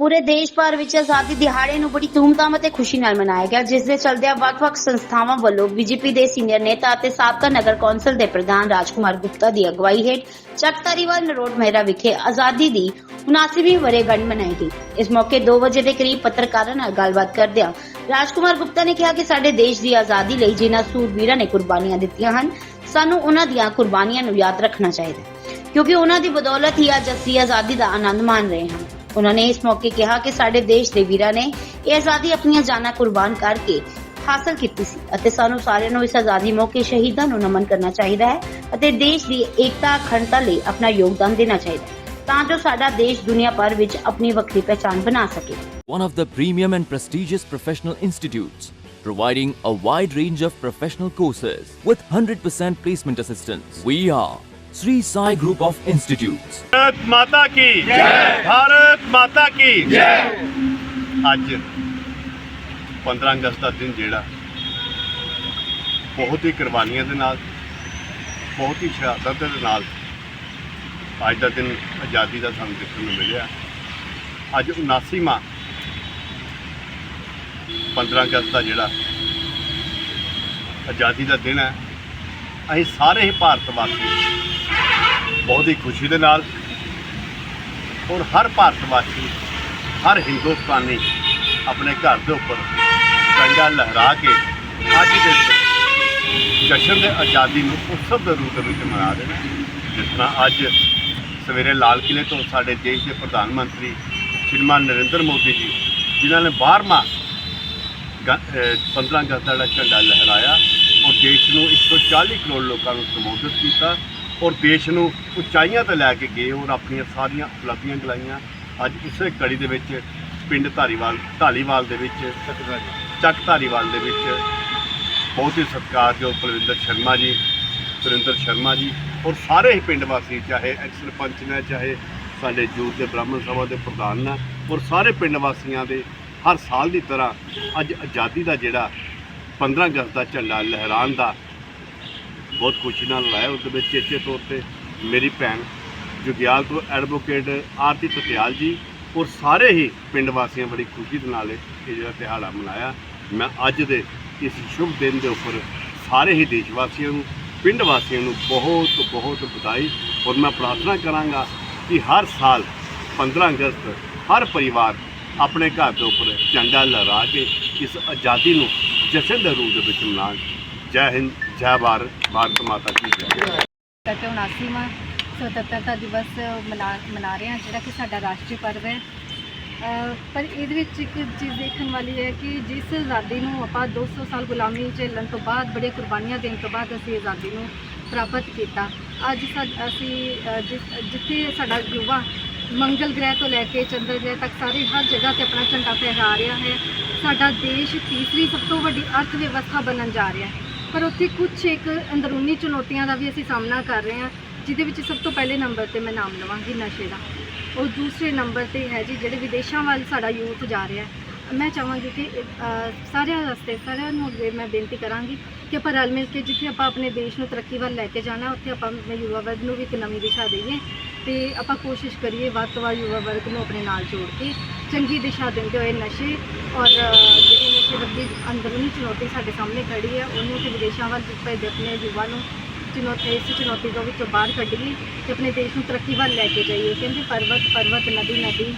ਪੂਰੇ ਦੇਸ਼ ਭਰ ਵਿੱਚ ਆਜ਼ਾਦੀ ਦਿਹਾੜੇ ਨੂੰ ਬੜੀ ਧੂਮਧਾਮ ਅਤੇ ਖੁਸ਼ੀ ਨਾਲ ਮਨਾਇਆ ਗਿਆ, ਜਿਸ ਦੇ ਚਲਦਿਆਂ ਵੱਖ-ਵੱਖ ਸੰਸਥਾਵਾਂ ਵੱਲੋਂ ਬੀਜੇਪੀ ਦੇ ਸੀਨੀਅਰ ਨੇਤਾ ਅਤੇ ਸਾਬਕਾ ਨਗਰ ਕੌਂਸਲ ਦੇ ਪ੍ਰਧਾਨ ਰਾਜਕੁਮਾਰ ਗੁਪਤਾ ਦੀ ਅਗਵਾਈ ਹੇਠ ਚੱਕ ਧਾਰੀਵਾਲ ਨਰੋਡ ਮਹਿਰਾ ਵਿਖੇ ਆਜ਼ਾਦੀ ਦੀ 79ਵੀਂ ਵਰ੍ਹੇਗੰਢ ਮਨਾਈ ਗਈ। ਇਸ ਮੌਕੇ 2 ਵਜੇ ਦੇ ਕਰੀਬ ਪੱਤਰਕਾਰਾਂ ਨਾਲ ਗੱਲਬਾਤ ਕਰਦਿਆਂ ਰਾਜਕੁਮਾਰ ਗੁਪਤਾ ਨੇ ਕਿਹਾ ਕਿ ਸਾਡੇ ਦੇਸ਼ ਦੀ ਆਜ਼ਾਦੀ ਲਈ ਜਿਨ੍ਹਾਂ ਸੂਰਬੀਰਾਂ ਨੇ ਕੁਰਬਾਨੀਆਂ ਦਿੱਤੀਆਂ ਹਨ, ਸਾਨੂੰ ਉਹਨਾਂ ਦੀਆਂ ਕੁਰਬਾਨੀਆਂ ਨੂੰ ਯਾਦ ਰੱਖਣਾ ਚਾਹੀਦਾ ਹੈ, ਕਿਉਂਕਿ ਉਹਨਾਂ ਦੀ ਬਦੌਲਤ ਹੀ ਅੱਜ ਅਸੀਂ ਆਜ਼ਾਦੀ ਦਾ ਆਨੰਦ ਮਾਣ ਰਹੇ ਹਾਂ। ਉਹਨਾਂ ਨੇ ਇਸ ਮੌਕੇ ਕਿਹਾ ਕਿ ਸਾਡੇ ਦੇਸ਼ ਦੇ ਵੀਰਾਂ ਨੇ ਇਹ ਆਜ਼ਾਦੀ ਆਪਣੀਆਂ ਜਾਨਾਂ ਕੁਰਬਾਨ ਕਰਕੇ ਹਾਸਲ ਕੀਤੀ ਸੀ ਅਤੇ ਸਾਨੂੰ ਸਾਰਿਆਂ ਨੂੰ ਇਸ ਆਜ਼ਾਦੀ ਮੌਕੇ ਸ਼ਹੀਦਾਂ ਨੂੰ ਨਮਨ ਕਰਨਾ ਚਾਹੀਦਾ ਹੈ ਅਤੇ ਦੇਸ਼ ਦੀ ਏਕਤਾ ਅਖੰਡਤਾ ਲਈ ਆਪਣਾ ਯੋਗਦਾਨ ਦੇਣਾ ਚਾਹੀਦਾ ਹੈ ਤਾਂ ਜੋ ਸਾਡਾ ਦੇਸ਼ ਦੁਨੀਆ ਭਰ ਵਿੱਚ ਆਪਣੀ ਵੱਖਰੀ ਪਹਿਚਾਣ ਬਣਾ ਸਕੇ one of the premium and prestigious professional institutes, providing a wide range of professional courses with 100% placement assistance. We are Sri Sai Group of Institutes. Bharat Mata की जय भारत माता की जय ਅੱਜ 15 ਅਗਸਤ ਦਾ ਦਿਨ ਜਿਹੜਾ ਬਹੁਤ ਹੀ ਕੁਰਬਾਨੀਆਂ ਦੇ ਨਾਲ ਬਹੁਤ ਹੀ ਸ਼ਹਾਦਤ ਦੇ ਨਾਲ ਅੱਜ ਦਾ ਦਿਨ ਆਜ਼ਾਦੀ ਦਾ ਸਾਨੂੰ ਦੇਖਣ ਨੂੰ ਮਿਲਿਆ ਅੱਜ 79ਵਾਂ 15 ਅਗਸਤ ਦਾ ਜਿਹੜਾ ਆਜ਼ਾਦੀ ਦਾ ਦਿਨ ਹੈ ਅਸੀਂ ਸਾਰੇ ਹੀ ਭਾਰਤ ਵਾਸੀ ਬਹੁਤ ਹੀ ਖੁਸ਼ੀ ਦੇ ਨਾਲ ਹੁਣ ਹਰ ਭਾਰਤ ਵਾਸੀ, ਹਰ ਹਿੰਦੁਸਤਾਨੀ ਆਪਣੇ ਘਰ ਦੇ ਉੱਪਰ ਝੰਡਾ ਲਹਿਰਾ ਕੇ ਅੱਜ ਦੇ ਜਸ਼ਨ ਦੇ ਆਜ਼ਾਦੀ ਨੂੰ ਉਤਸਵ ਦੇ ਰੂਪ ਵਿੱਚ ਮਨਾ ਰਹੇ ਜਿਸ ਤਰ੍ਹਾਂ ਅੱਜ ਸਵੇਰੇ ਲਾਲ ਕਿਲੇ ਤੋਂ ਸਾਡੇ ਦੇਸ਼ ਦੇ ਪ੍ਰਧਾਨ ਮੰਤਰੀ ਸ਼੍ਰੀਮਾਨ ਨਰਿੰਦਰ ਮੋਦੀ ਜੀ, ਜਿਨ੍ਹਾਂ ਨੇ 12ਵਾਂ ਗ- 15 ਅਗਸਤ ਦਾ ਜਿਹੜਾ ਝੰਡਾ ਲਹਿਰਾਇਆ ਦੇਸ਼ ਨੂੰ 140 ਕਰੋੜ ਲੋਕਾਂ ਨੂੰ ਸੰਬੋਧਿਤ ਕੀਤਾ ਔਰ ਦੇਸ਼ ਨੂੰ ਉਚਾਈਆਂ ਤੇ ਲੈ ਕੇ ਗਏ ਔਰ ਆਪਣੀਆਂ ਸਾਰੀਆਂ ਉਪਲਬਧੀਆਂ ਗਲਾਈਆਂ ਅੱਜ ਇਸੇ ਕੜੀ ਦੇ ਵਿੱਚ ਪਿੰਡ ਧਾਰੀਵਾਲ ਢਾਲੀਵਾਲ ਦੇ ਵਿੱਚ ਚੱਕ ਧਾਰੀਵਾਲ ਦੇ ਵਿੱਚ ਬਹੁਤ ਹੀ ਸਤਿਕਾਰਯੋਗ ਕੁਲਵਿੰਦਰ ਸ਼ਰਮਾ ਜੀ, ਸੁਰਿੰਦਰ ਸ਼ਰਮਾ ਜੀ ਔਰ ਸਾਰੇ ਹੀ ਪਿੰਡ ਵਾਸੀ, ਚਾਹੇ ਐਕਸ ਸਰਪੰਚ ਨੇ, ਚਾਹੇ ਸਾਡੇ ਜੂਥ ਦੇ ਬ੍ਰਾਹਮਣ ਸਭਾ ਦੇ ਪ੍ਰਧਾਨ ਨੇ ਔਰ ਸਾਰੇ ਪਿੰਡ ਵਾਸੀਆਂ ਦੇ ਹਰ ਸਾਲ ਦੀ ਤਰ੍ਹਾਂ ਅੱਜ ਆਜ਼ਾਦੀ ਦਾ ਜਿਹੜਾ 15 ਅਗਸਤ ਦਾ ਝੰਡਾ ਲਹਿਰਾਉਣ ਦਾ ਬਹੁਤ ਖੁਸ਼ੀ ਨਾਲ ਲਾਇਆ ਉਸ ਦੇ ਵਿੱਚ ਚੇਚੇ ਤੌਰ ਤੇ ਮੇਰੀ ਭੈਣ ਜੁਗਿਆਲ ਤੋਂ ਐਡਵੋਕੇਟ ਆਰਤੀ ਤਤਿਆਲ ਜੀ ਔਰ ਸਾਰੇ ਹੀ ਪਿੰਡ ਵਾਸੀਆਂ ਬੜੀ ਖੁਸ਼ੀ ਦੇ ਨਾਲ ਇਹ ਜਿਹੜਾ ਦਿਹਾੜਾ ਮਨਾਇਆ। ਮੈਂ ਅੱਜ ਦੇ ਇਸ ਸ਼ੁਭ ਦਿਨ ਦੇ ਉੱਪਰ ਸਾਰੇ ਹੀ ਦੇਸ਼ ਵਾਸੀਆਂ ਨੂੰ, ਪਿੰਡ ਵਾਸੀਆਂ ਨੂੰ ਬਹੁਤ ਬਹੁਤ ਵਧਾਈ ਔਰ ਮੈਂ ਪ੍ਰਾਰਥਨਾ ਕਰਾਂਗਾ ਕਿ ਹਰ ਸਾਲ 15 ਅਗਸਤ ਹਰ ਪਰਿਵਾਰ ਆਪਣੇ ਘਰ ਦੇ ਉੱਪਰ ਝੰਡਾ ਲਹਿਰਾ ਕੇ ਇਸ ਆਜ਼ਾਦੀ ਨੂੰ ਜਸ਼ਨ ਦੇ ਰੂਪ ਦੇ ਵਿੱਚ ਮਨਾਉਣ। ਜੈ ਹਿੰਦ, ਜੈ ਭਾਰਤ ਭਾਰਤ ਮਾਤਾ ਕੀ ਜੈ। ਕਰਕੇ 79ਵਾਂ ਸੁਤੰਤਰਤਾ ਦਿਵਸ ਮਨਾ ਮਨਾ ਰਹੇ ਹਾਂ, ਜਿਹੜਾ ਕਿ ਸਾਡਾ ਰਾਸ਼ਟਰੀ ਪਰਵ ਹੈ। ਪਰ ਇਹਦੇ ਵਿੱਚ ਇੱਕ ਚੀਜ਼ ਦੇਖਣ ਵਾਲੀ ਹੈ ਕਿ ਜਿਸ ਆਜ਼ਾਦੀ ਨੂੰ ਆਪਾਂ 200 ਸਾਲ ਗੁਲਾਮੀ ਝੇਲਣ ਤੋਂ ਬਾਅਦ, ਬੜੇ ਕੁਰਬਾਨੀਆਂ ਦੇਣ ਤੋਂ ਬਾਅਦ ਅਸੀਂ ਆਜ਼ਾਦੀ ਨੂੰ ਪ੍ਰਾਪਤ ਕੀਤਾ। ਅੱਜ ਸਾ- ਅਸੀਂ ਜਿਸ- ਜਿੱਥੇ ਸਾਡਾ ਯੁਵਾ ਮੰਗਲ ਗ੍ਰਹਿ ਤੋਂ ਲੈ ਕੇ ਚੰਦਰ ਗ੍ਰਹਿ ਤੱਕ ਸਾਰੇ ਹਰ ਜਗ੍ਹਾ ਤੇ ਆਪਣਾ ਝੰਡਾ ਫਹਿਰਾ ਰਿਹਾ ਹੈ। ਸਾਡਾ ਦੇਸ਼ ਤੀਸਰੀ ਸਭ ਤੋਂ ਵੱਡੀ ਅਰਥ ਵਿਵਸਥਾ ਬਣਨ ਜਾ ਰਿਹਾ ਹੈ। ਪਰ ਉੱਥੇ ਕੁਝ ਇੱਕ ਅੰਦਰੂਨੀ ਚੁਣੌਤੀਆਂ ਦਾ ਵੀ ਅਸੀਂ ਸਾਹਮਣਾ ਕਰ ਰਹੇ ਹਾਂ, ਜਿਹਦੇ ਵਿੱਚ ਸਭ ਤੋਂ ਪਹਿਲੇ ਨੰਬਰ ਤੇ ਮੈਂ ਨਾਮ ਲਵਾਂਗੀ ਨਸ਼ੇ ਦਾ। ਉਹ ਦੂਸਰੇ ਨੰਬਰ ਤੇ ਹੈ ਜੀ, ਜਿਹੜੇ ਵਿਦੇਸ਼ਾਂ ਵੱਲ ਸਾਡਾ ਯੂਥ ਜਾ ਰਿਹਾ ਹੈ। ਮੈਂ ਚਾਹਾਂਗੀ ਕਿ ਸਾਰਿਆਂ ਵਾਸਤੇ, ਸਾਰਿਆਂ ਨੂੰ ਅੱਗੇ ਮੈਂ ਬੇਨਤੀ ਕਰਾਂਗੀ ਕਿ ਆਪਾਂ ਰਲ ਮਿਲ ਕੇ ਜਿੱਥੇ ਆਪਾਂ ਆਪਣੇ ਦੇਸ਼ ਨੂੰ ਤਰੱਕੀ ਵੱਲ ਲੈ ਕੇ ਜਾਣਾ, ਉੱਥੇ ਆਪਾਂ ਆਪਣੇ ਯੁਵਾ ਵਰਗ ਨੂੰ ਵੀ ਇੱਕ ਨਵੀਂ ਦਿਸ਼ਾ ਦੇਈਏ ਤੇ ਆਪਾਂ ਕੋਸ਼ਿਸ਼ ਕਰੀਏ ਵੱਧ ਤੋਂ ਵੱਧ ਯੁਵਾ ਵਰਗ ਨੂੰ ਆਪਣੇ ਨਾਲ ਜੋੜ ਕੇ ਚੰਗੀ ਦਿਸ਼ਾ ਦਿੰਦੇ ਹੋਏ ਨਸ਼ੇ ਔਰ ਜਿਹੜੀ ਨਸ਼ੇ ਵਰਗੀ ਅੰਦਰੂਨੀ ਚੁਣੌਤੀ ਸਾਡੇ ਸਾਹਮਣੇ ਖੜੀ ਹੈ, ਉਹਨੂੰ ਤੇ ਵਿਦੇਸ਼ਾਂ ਵੱਲ ਭੇਜ ਆਪਣੇ ਯੁਵਾ ਨੂੰ ਚੁਣੌਤੀ, ਇਸ ਚੁਣੌਤੀ ਤੋਂ ਵਿੱਚੋਂ ਬਾਹਰ ਕੱਢੀਏ ਤੇ ਆਪਣੇ ਦੇਸ਼ ਨੂੰ ਤਰੱਕੀ ਵੱਲ ਲੈ ਕੇ ਜਾਈਏ। ਕਹਿੰਦੇ ਪਰਵਤ ਪਰਵਤ ਨਦੀ ਨਦੀ,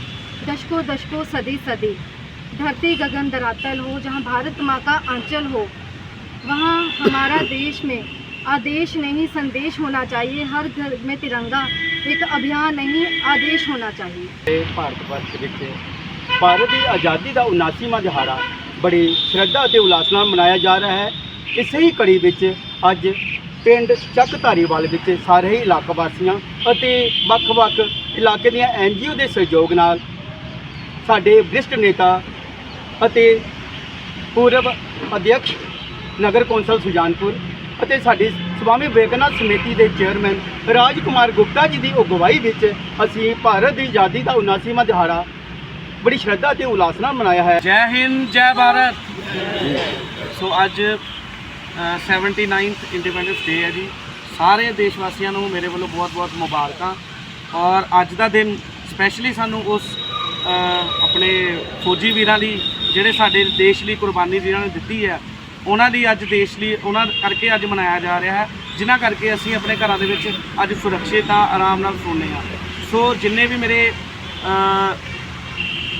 ਦਸ਼ਕੋ ਦਸ਼ਕੋ ਸਦੀ ਸਦੀ। धरती गगन धरातल हो जहाँ भारत माँ का आंचल हो वहाँ हमारा देश में आदेश नहीं संदेश होना चाहिए हर घर में तिरंगा एक अभियान नहीं आदेश होना चाहिए ਤੇ ਭਾਰਤ ਵਰਸ਼ ਵਿੱਚ ਭਾਰਤ ਦੀ ਆਜ਼ਾਦੀ ਦਾ 79ਵਾਂ ਦਿਹਾੜਾ ਬੜੀ ਸ਼ਰਧਾ ਅਤੇ ਉਲਾਸ ਨਾਲ ਮਨਾਇਆ ਜਾ ਰਿਹਾ ਹੈ ਇਸੇ ਹੀ ਕੜੀ ਵਿੱਚ ਅੱਜ ਪਿੰਡ ਚੱਕ ਧਾਰੀਵਾਲ ਵਿੱਚ ਸਾਰੇ ਹੀ ਇਲਾਕਾ ਵਾਸੀਆਂ ਅਤੇ ਵੱਖ-ਵੱਖ ਇਲਾਕੇ ਦੀਆਂ ਐਨਜੀਓ ਦੇ ਸਹਿਯੋਗ ਨਾਲ ਸਾਡੇ ਵਰਿਸ਼ਟ ਨੇਤਾ ਅਤੇ ਪੂਰਵ ਅਧਿਕਸ਼ ਨਗਰ ਕੌਂਸਲ ਸੁਜਾਨਪੁਰ ਅਤੇ ਸਾਡੀ ਸਵਾਮੀ ਵਿਵੇਕਾਨੰਦ ਸਮਿਤੀ ਦੇ ਚੇਅਰਮੈਨ ਰਾਜ ਕੁਮਾਰ ਗੁਪਤਾ ਜੀ ਦੀ ਅਗਵਾਈ ਵਿੱਚ ਅਸੀਂ ਭਾਰਤ ਦੀ ਆਜ਼ਾਦੀ ਦਾ 79ਵਾਂ ਦਿਹਾੜਾ ਬੜੀ ਸ਼ਰਧਾ ਤੇ ਉਲਾਸ ਨਾਲ ਮਨਾਇਆ ਹੈ। ਜੈ ਹਿੰਦ ਜੈ ਭਾਰਤ। ਸੋ ਅੱਜ ਅ, 79th ਇੰਡੀਪੈਂਡੈਂਸ ਡੇ ਹੈ ਜੀ। ਸਾਰੇ ਦੇਸ਼ ਵਾਸੀਆਂ ਨੂੰ ਮੇਰੇ ਵੱਲੋਂ ਬਹੁਤ-ਬਹੁਤ ਮੁਬਾਰਕਾਂ। ਔਰ ਅੱਜ ਦਾ ਦਿਨ ਸਪੈਸ਼ਲੀ ਸਾਨੂੰ ਉਸ ਆਪਣੇ ਫੌਜੀ ਵੀਰਾਂ ਦੀ ਜਿਹੜੇ ਸਾਡੇ ਦੇਸ਼ ਲਈ ਕੁਰਬਾਨੀ ਜਿਨ੍ਹਾਂ ਨੇ ਦਿੱਤੀ ਹੈ, ਉਹਨਾਂ ਦੀ ਅੱਜ ਦੇਸ਼ ਲਈ, ਉਹਨਾਂ ਕਰਕੇ ਅੱਜ ਮਨਾਇਆ ਜਾ ਰਿਹਾ ਹੈ, ਜਿਨ੍ਹਾਂ ਕਰਕੇ ਅਸੀਂ ਆਪਣੇ ਘਰਾਂ ਦੇ ਵਿੱਚ ਅੱਜ ਸੁਰੱਖਿਅਤ ਹਾਂ ਆਰਾਮ ਨਾਲ ਸੌਂਦੇ ਹਾਂ। ਸੋ ਜਿੰਨੇ ਵੀ ਮੇਰੇ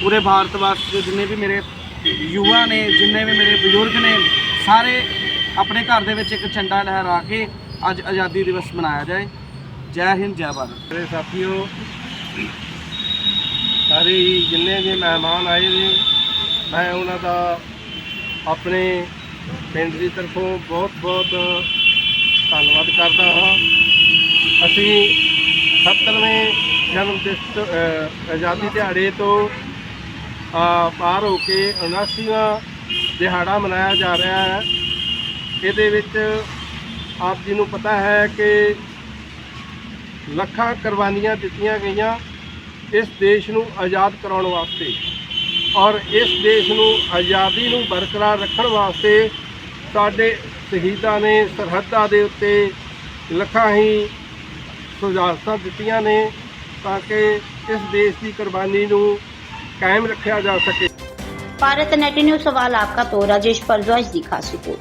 ਪੂਰੇ ਭਾਰਤ ਵਾਸਤੇ ਜਿੰਨੇ ਵੀ ਮੇਰੇ ਯੁਵਾ ਨੇ, ਜਿੰਨੇ ਵੀ ਮੇਰੇ ਬਜ਼ੁਰਗ ਨੇ, ਸਾਰੇ ਆਪਣੇ ਘਰ ਦੇ ਵਿੱਚ ਇੱਕ ਝੰਡਾ ਲਹਿਰਾ ਕੇ ਅੱਜ ਆਜ਼ਾਦੀ ਦਿਵਸ ਮਨਾਇਆ ਜਾਏ। ਜੈ ਹਿੰਦ, ਜੈ ਭਾਰਤ। ਮੇਰੇ ਸਾਥੀਓ, ਸਾਰੇ ਹੀ ਜਿੰਨੇ ਵੀ ਮਹਿਮਾਨ ਆਏ ਨੇ ਮੈਂ ਉਹਨਾਂ ਦਾ ਆਪਣੇ ਪਿੰਡ ਦੀ ਤਰਫੋਂ ਬਹੁਤ ਬਹੁਤ ਧੰਨਵਾਦ ਕਰਦਾ ਹਾਂ। ਅਸੀਂ 70ਵੇਂ ਜਨਮ ਦਿਵਸ ਆਜ਼ਾਦੀ ਦਿਹਾੜੇ ਤੋਂ ਪਾਰ ਹੋ ਕੇ 79ਵਾਂ ਦਿਹਾੜਾ ਮਨਾਇਆ ਜਾ ਰਿਹਾ ਹੈ। ਇਹਦੇ ਵਿੱਚ ਆਪ ਜੀ ਨੂੰ ਪਤਾ ਹੈ ਕਿ ਲੱਖਾਂ ਕੁਰਬਾਨੀਆਂ ਦਿੱਤੀਆਂ ਗਈਆਂ ਇਸ ਦੇਸ਼ ਨੂੰ ਆਜ਼ਾਦ ਕਰਾਉਣ ਵਾਸਤੇ। ਔਰ ਇਸ ਦੇਸ਼ ਨੂੰ ਆਜ਼ਾਦੀ ਨੂੰ ਬਰਕਰਾਰ ਰੱਖਣ ਵਾਸਤੇ ਸਾਡੇ ਸ਼ਹੀਦਾਂ ਨੇ, ਸਰਹੱਦਾਂ ਦੇ ਉੱਤੇ ਲੱਖਾਂ ਹੀ ਸੁਝਾਰਤਾਂ ਦਿੱਤੀਆਂ ਨੇ ਤਾਂ ਕਿ ਇਸ ਦੇਸ਼ ਦੀ ਕੁਰਬਾਨੀ ਨੂੰ ਕਾਇਮ ਰੱਖਿਆ ਜਾ ਸਕੇ। ਭਾਰਤ ਨੈਟ ਨਿਊਜ਼ ਸਵਾਲ ਆਪਕਾ ਤੋਂ, ਰਾਜੇਸ਼ ਪਰਜਵਾਜ ਦੀ ਖਾਸ